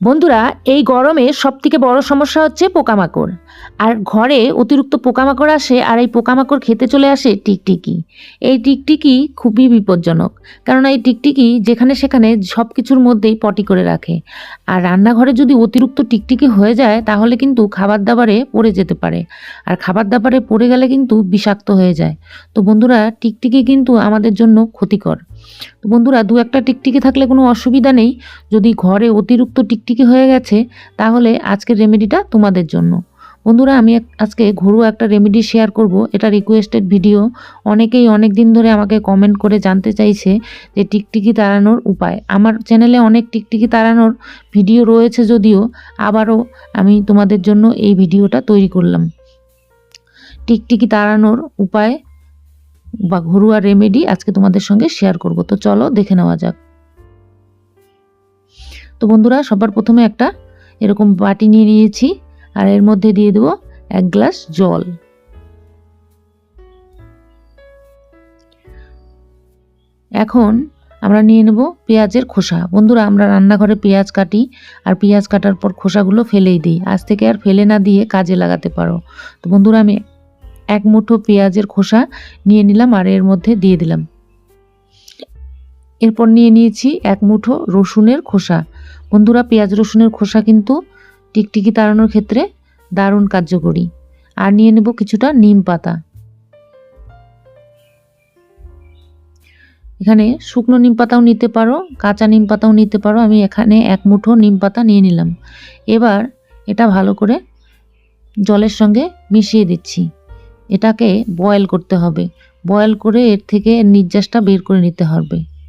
বন্ধুরা, এই গরমে সবথেকে বড় সমস্যা হচ্ছে পোকামাকড়। আর ঘরে অতিরিক্ত পোকামাকড় আসে আর এই পোকামাকড় খেতে চলে আসে টিকটিকি। এই টিকটিকি খুবই বিপজ্জনক কারণ এই টিকটিকি যেখানে সেখানে সব কিছুর মধ্যেই পটি করে রাখে। আর রান্নাঘরে যদি অতিরিক্ত টিকটিকি হয়ে যায়, তাহলে কিন্তু খাবার দাবারে পড়ে যেতে পারে। আর খাবার দাবারে পড়ে গেলে কিন্তু বিষাক্ত হয়ে যায়। তো বন্ধুরা, টিকটিকি কিন্তু আমাদের জন্য ক্ষতিকর। তো বন্ধুরা, দু একটা টিকটিকি থাকলে কোনো অসুবিধা নেই। যদি ঘরে অতিরিক্ত টিকটিকি হয়ে গেছে, তাহলে আজকের রেমেডিটা তোমাদের জন্য। বন্ধুরা, আমি আজকে ঘরোয়া একটা রেমেডি শেয়ার করব। এটা রিকোয়েস্টেড ভিডিও অনেকেই অনেক দিন ধরে আমাকে কমেন্ট করে জানতে চাইছে যে টিকটিকি তাড়ানোর উপায়। আমার চ্যানেলে অনেক টিকটিকি তাড়ানোর ভিডিও রয়েছে যদিও, আবারও আমি তোমাদের জন্য এই ভিডিওটা তৈরি করলাম। টিকটিকি তাড়ানোর উপায় বা ঘরোয়া রেমেডি আজকে তোমাদের সঙ্গে শেয়ার করব। তো চলো দেখে নেওয়া যাক। তো বন্ধুরা, সবার প্রথমে একটা এরকম বাটি নিয়ে নিয়েছি আর এর মধ্যে দিয়ে দেবো এক গ্লাস জল। এখন আমরা নিয়ে নেব পেঁয়াজের খোসা। বন্ধুরা, আমরা রান্নাঘরে পেঁয়াজ কাটি আর পেঁয়াজ কাটার পর খোসাগুলো ফেলেই দিই। আজ থেকে আর ফেলে না দিয়ে কাজে লাগাতে পারো। তো বন্ধুরা, আমি এক মুঠো পেঁয়াজের খোসা নিয়ে নিলাম আর এর মধ্যে দিয়ে দিলাম। এরপর নিয়ে নিয়েছি এক মুঠো রসুনের খোসা। বন্ধুরা, পেঁয়াজ রসুনের খোসা কিন্তু টিকটিকি তাড়ানোর ক্ষেত্রে দারুণ কার্যকরী। আর নিয়ে নেব কিছুটা নিম পাতা। এখানে শুকনো নিম পাতাও নিতে পারো, কাঁচা নিম পাতাও নিতে পারো। আমি এখানে এক মুঠো নিম পাতা নিয়ে নিলাম। এবার এটা ভালো করে জলের সঙ্গে মিশিয়ে দিচ্ছি। এটাকে বয়েল করতে হবে। বয়েল করে এর থেকে নির্যাসটা বের করে নিতে হবে।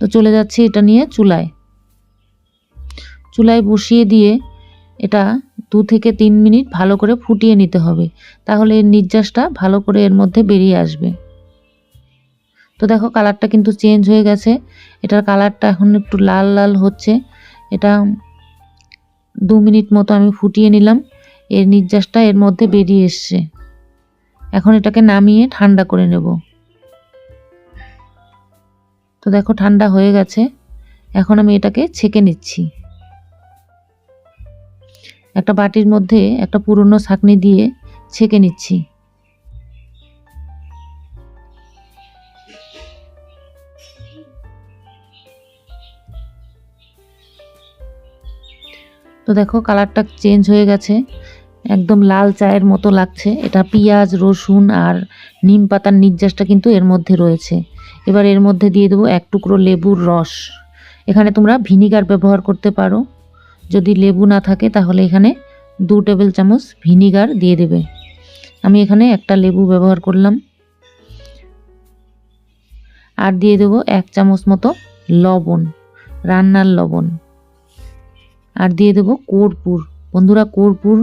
তো চলে যাচ্ছি এটা নিয়ে চুলায়। চুলায় বসিয়ে দিয়ে এটা দু থেকে তিন মিনিট ভালো করে ফুটিয়ে নিতে হবে। তাহলে এর নির্যাসটা ভালো করে এর মধ্যে বেরিয়ে আসবে। তো দেখো কালারটা কিন্তু চেঞ্জ হয়ে গেছে। এটার কালারটা এখন একটু লাল লাল হচ্ছে। এটা দু মিনিট মতো আমি ফুটিয়ে নিলাম। এর নির্যাসটা এর মধ্যে বেরিয়ে এসছে। এখন এটাকে নামিয়ে ঠান্ডা করে নেব। দেখো ঠান্ডা হয়ে গেছে। এখন আমি এটাকে ছেঁকে নিচ্ছি। একটা বাটির মধ্যে একটা পুরনো ছাঁকনি দিয়ে ছেঁকে নিচ্ছি। তো দেখো কালারটা চেঞ্জ হয়ে গেছে। একদম লাল চায়ের মতো লাগছে। এটা পেঁয়াজ, রসুন আর নিম পাতার নির্যাসটা কিন্তু এর মধ্যে রয়েছে। এবার এর মধ্যে দিয়ে দেবো এক টুকরো লেবুর রস। এখানে তোমরা ভিনিগার ব্যবহার করতে পারো। যদি লেবু না থাকে, তাহলে এখানে দু টেবিল চামচ ভিনিগার দিয়ে দেবে। আমি এখানে একটা লেবু ব্যবহার করলাম। আর দিয়ে দেবো এক চামচ মতো লবণ, রান্নার লবণ। আর দিয়ে দেবো কর্পূর। বন্ধুরা, কর্পূর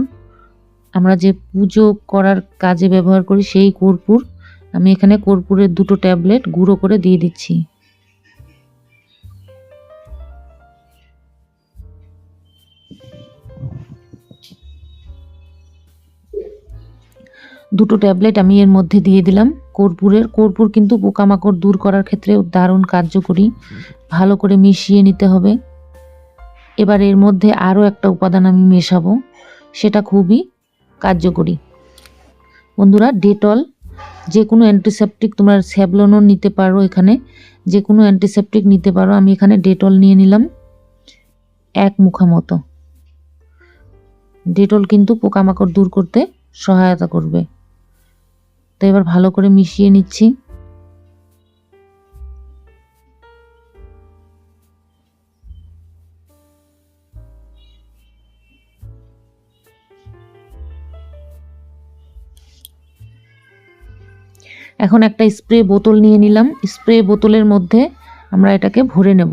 আমরা যে পুজো করার কাজে ব্যবহার করি সেই কর্পূর, আমি এখানে কর্পূরের দুটো ট্যাবলেট গুঁড়ো করে দিয়ে দিচ্ছি। দুটো ট্যাবলেট আমি এর মধ্যে দিয়ে দিলাম কর্পূরের। কর্পূর কিন্তু পোকামাকড় দূর করার ক্ষেত্রে দারুণ কার্যকরী, ভালো করে মিশিয়ে নিতে হবে। এবার এর মধ্যে আরও একটা উপাদান আমি মেশাবো, সেটা খুবই কার্যকরী। বন্ধুরা ডেটল যে কোনো অ্যান্টিসেপটিক তোমরা স্যাবলনও নিতে পারো এখানে। যে কোনো অ্যান্টিসেপটিক নিতে পারো। আমি এখানে ডেটল নিয়ে নিলাম এক মুখা মতো। ডেটল কিন্তু পোকামাকড় দূর করতে সহায়তা করবে। তো এবার ভালো করে মিশিয়ে নিচ্ছি। এখন একটা স্প্রে বোতল নিয়ে নিলাম। স্প্রে বোতলের মধ্যে আমরা এটাকে ভরে নেব।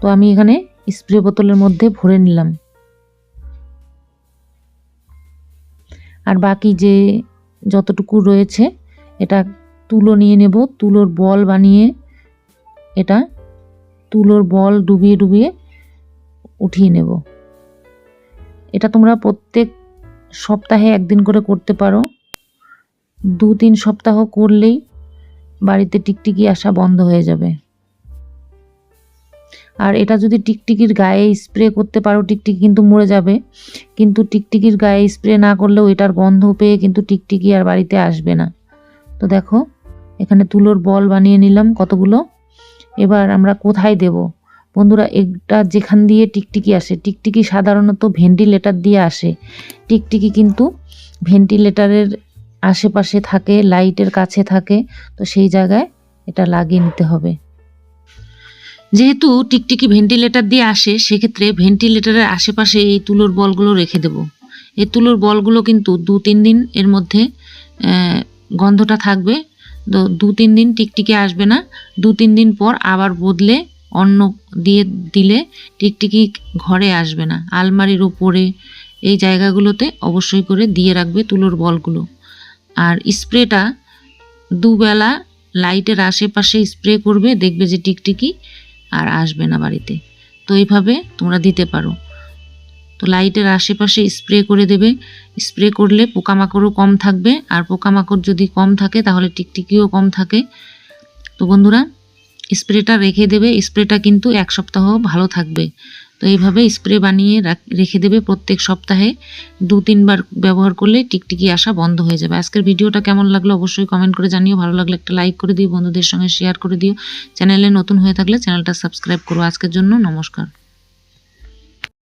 তো আমি এখানে স্প্রে বোতলের মধ্যে ভরে নিলাম। আর বাকি যে যতটুকু রয়েছে, এটা তুলো নিয়ে নেব। তুলোর বল বানিয়ে এটা তুলোর বল ডুবিয়ে ডুবিয়ে উঠিয়ে নেব। এটা তোমরা প্রত্যেক সপ্তাহে একদিন করে করতে পারো। দু তিন সপ্তাহ করলেই বাড়িতে টিকটিকি আসা বন্ধ হয়ে যাবে। আর এটা যদি টিকটিকির গায়ে স্প্রে করতে পারো, টিকটিকি কিন্তু মরে যাবে। কিন্তু টিকটিকির গায়ে স্প্রে না করলেও এটার গন্ধ পেয়ে কিন্তু টিকটিকি আর বাড়িতে আসবে না। তো দেখো, এখানে তুলোর বল বানিয়ে নিলাম কতগুলো? এবার আমরা কোথায় দেব? বন্ধুরা, এটা যেখান দিয়ে টিকটিকি আসে, টিকটিকি সাধারণত ভেন্টিলেটার দিয়ে আসে। টিকটিকি কিন্তু ভেন্টিলেটারের আশেপাশে থাকে, লাইটের কাছে থাকে, তো সেই জায়গায় এটা লাগিয়ে নিতে হবে। যেহেতু টিকটিকি ভেন্টিলেটর দিয়ে আসে, সেক্ষেত্রে ভেন্টিলেটারের আশেপাশে এই তুলোর বলগুলো রেখে দেব। এই তুলোর বলগুলো কিন্তু দু তিন দিন এর মধ্যে গন্ধটা থাকবে দু তিন দিন টিকটিকি আসবে না। দু, তিন দিন পর আবার বদলে অন্য দিয়ে দিলে টিকটিকি ঘরে আসবে না। আলমারির উপরে এই জায়গাগুলোতে অবশ্যই করে দিয়ে রাখবে তুলোর বলগুলো। আর স্প্রেটা দুবেলা লাইটের আশেপাশে স্প্রে করবে, দেখবে যে টিকটিকি আর আসবে না বাড়িতে। তো এইভাবে তোমরা দিতে পারো। তো লাইটের আশেপাশে স্প্রে করে দেবে। স্প্রে করলে পোকামাকড়ও কম থাকবে। আর পোকামাকড় যদি কম থাকে, তাহলে টিকটিকিও কম থাকে। তো বন্ধুরা, স্প্রেটা রেখে দেবে। স্প্রেটা কিন্তু এক সপ্তাহ ভালো থাকবে। তো এইভাবে স্প্রে বানিয়ে রাখ- দেবে প্রত্যেক সপ্তাহে। দু, তিনবার ব্যবহার করলে টিকটিকি আসা বন্ধ হয়ে যাবে। আজকের ভিডিওটা কেমন লাগল অবশ্যই কমেন্ট করে জানিও। ভালো লাগলে একটা লাইক করে দিও, বন্ধুদের সঙ্গে শেয়ার করে দিও। চ্যানেলে নতুন হয়ে থাকলে চ্যানেলটা সাবস্ক্রাইব করো। আজকের জন্য নমস্কার।